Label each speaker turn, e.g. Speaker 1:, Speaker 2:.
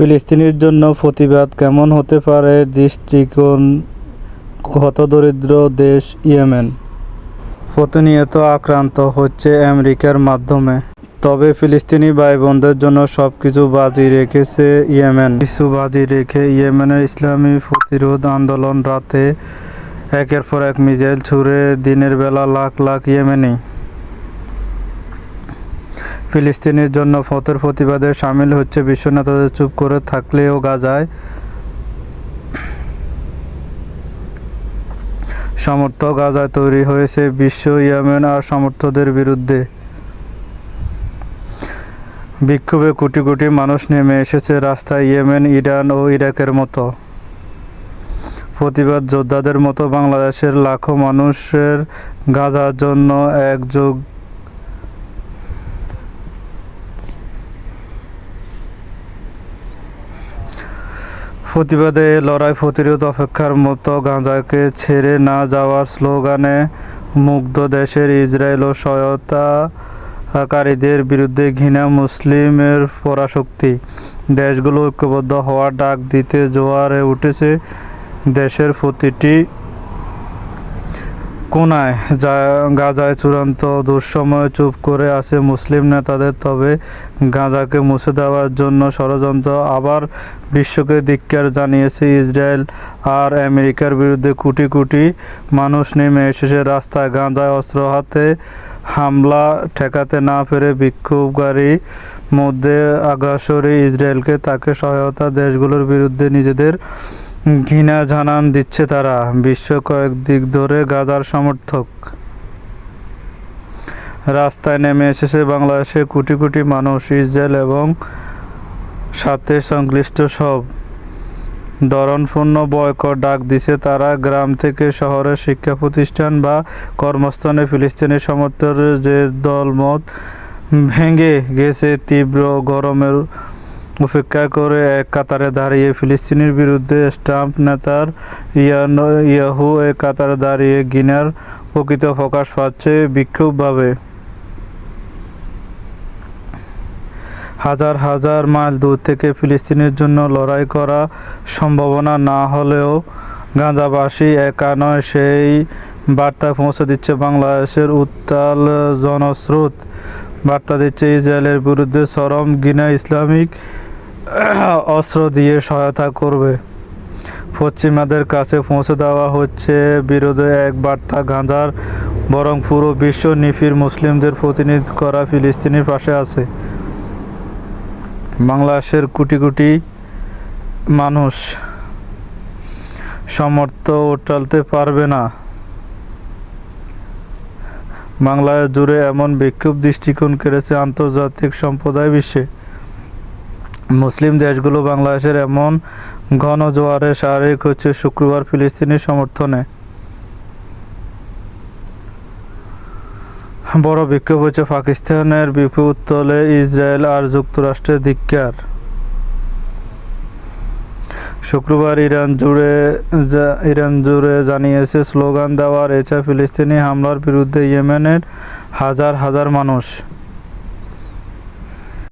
Speaker 1: ফিলিস্তিনির জন্য প্রতিবাদ কেমন হতে পারে দৃষ্টিকোণ হতদরিদ্র দেশ ইয়েমেন? প্রতিনিয়ত আক্রান্ত হচ্ছে আমেরিকার মাধ্যমে। তবে ফিলিস্তিনি ভাই বোনদের জন্য সব কিছু বাজি রেখেছে ইয়েমেন। কিছু বাজি রেখে ইয়েমেনের ইসলামী প্রতিরোধ আন্দোলন রাতে একের পর এক মিসাইল ছুড়ে দিনের বেলা লাখ লাখ ইয়েমেনি ফিলিস্তিনের জন্য ফতের প্রতিবাদে সামিল হচ্ছে বিশ্ব নেতাদের চুপ করে থাকলেও গাজায় সমর্থক গাজায় তৈরি হয়েছে বিশ্ব ইয়েমেন আর সমর্থকদের বিরুদ্ধে। বিক্ষোভে কোটি কোটি মানুষ নেমে এসেছে রাস্তায় ইয়েমেন, ইরান ও ইরাকের মতো। প্রতিবাদ যোদ্ধাদের মতো বাংলাদেশের লাখো মানুষের গাজার জন্য একযোগ প্রতিবাদে লড়াই প্রতিরোধ অপেক্ষার মতো গাঁজাকে ছেড়ে না যাওয়ার স্লোগানে মুগ্ধ দেশের ইসরায়েল ও সহায়তাকারীদের বিরুদ্ধে ঘৃণা মুসলিমের পরাশক্তি। দেশগুলো ঐক্যবদ্ধ হওয়ার ডাক দিতে জোয়ারে উঠেছে দেশের প্রতিটি কোনায়। গাজায় চূড়ান্ত দুঃসময়ে চুপ করে আছে মুসলিম নেতাদের। তবে গাজাকে মুছে দেওয়ার জন্য ষড়যন্ত্র আবার বিশ্বকে ধিক্কার জানিয়েছে ইসরায়েল আর আমেরিকার বিরুদ্ধে কোটি কোটি মানুষ নেমে এসেছে রাস্তায়। গাঁজায় অস্ত্র হাতে হামলা ঠেকাতে না পেরে বিক্ষোভকারী মধ্যে আগ্রাসরে ইসরায়েলকে তাকে সহায়তা দেশগুলোর বিরুদ্ধে নিজেদের ঘৃণা জানান দিচ্ছে তারা। বিশ্ব কয়েক দিক ধরে গাজার সমর্থক। রাস্তায় নেমে এসেছে বাংলাদেশে কোটি কোটি মানুষ, ইসরায়েল এবং সাথে সংশ্লিষ্ট সব। ধরনপূর্ণ বয়কট ডাক দিছে তারা। গ্রাম থেকে শহরের শিক্ষা প্রতিষ্ঠান বা কর্মস্থানে ফিলিস্তিনি সমর্থকের যে দলমত ভেঙে গেছে তীব্র গরমের উপেক্ষা করে এক কাতারে দাঁড়িয়ে ফিলিস্তিনের বিরুদ্ধে স্টাম্প নেতার ইয়াহু এক কাতারে দাঁড়িয়ে গিনার প্রকৃত প্রকাশ পাচ্ছে বিক্ষোভভাবে। হাজার হাজার মাইল দূর থেকে ফিলিস্তিনের জন্য লড়াই করা সম্ভাবনা না হলেও গাঁজাবাসী একা নয় সেই বার্তা পৌঁছে দিচ্ছে বাংলাদেশের উত্তাল জনস্রোত। বার্তা দিচ্ছে ইসরায়েলের বিরুদ্ধে চরম গিনা ইসলামিক অস্ত্র দিয়ে সহায়তা করবে। পশ্চিমাদের কাছে পৌঁছে দেওয়া হচ্ছে বিরোধে এক বার্তা, গাঁজার বরং পুরো বিশ্ব নিফির মুসলিমদের প্রতিনিধিত্ব করা ফিলিস্তিনির পাশে আছে। বাংলাদেশের কোটি কোটি মানুষ সমর্থ ওঠালতে পারবে না। বাংলাদেশ জুড়ে এমন বিক্ষোভ দৃষ্টিকোণ কেড়েছে আন্তর্জাতিক সম্প্রদায় বিশ্বে। মুসলিম দেশগুলো বাংলাদেশের এমন ঘন জোয়ারে শারীরিক হচ্ছে শুক্রবার ফিলিস্তিনি সমর্থনে। বড় বিক্ষোভ হচ্ছে পাকিস্তানের বিপদতলে ইসরায়েল আর যুক্তরাষ্ট্রের ধিক্কার শুক্রবার ইরান জুড়ে ইরান জুড়ে জানিয়েছে স্লোগান দেওয়ার এছাড়া ফিলিস্তিনি হামলার বিরুদ্ধে ইয়েমেনের হাজার হাজার মানুষ।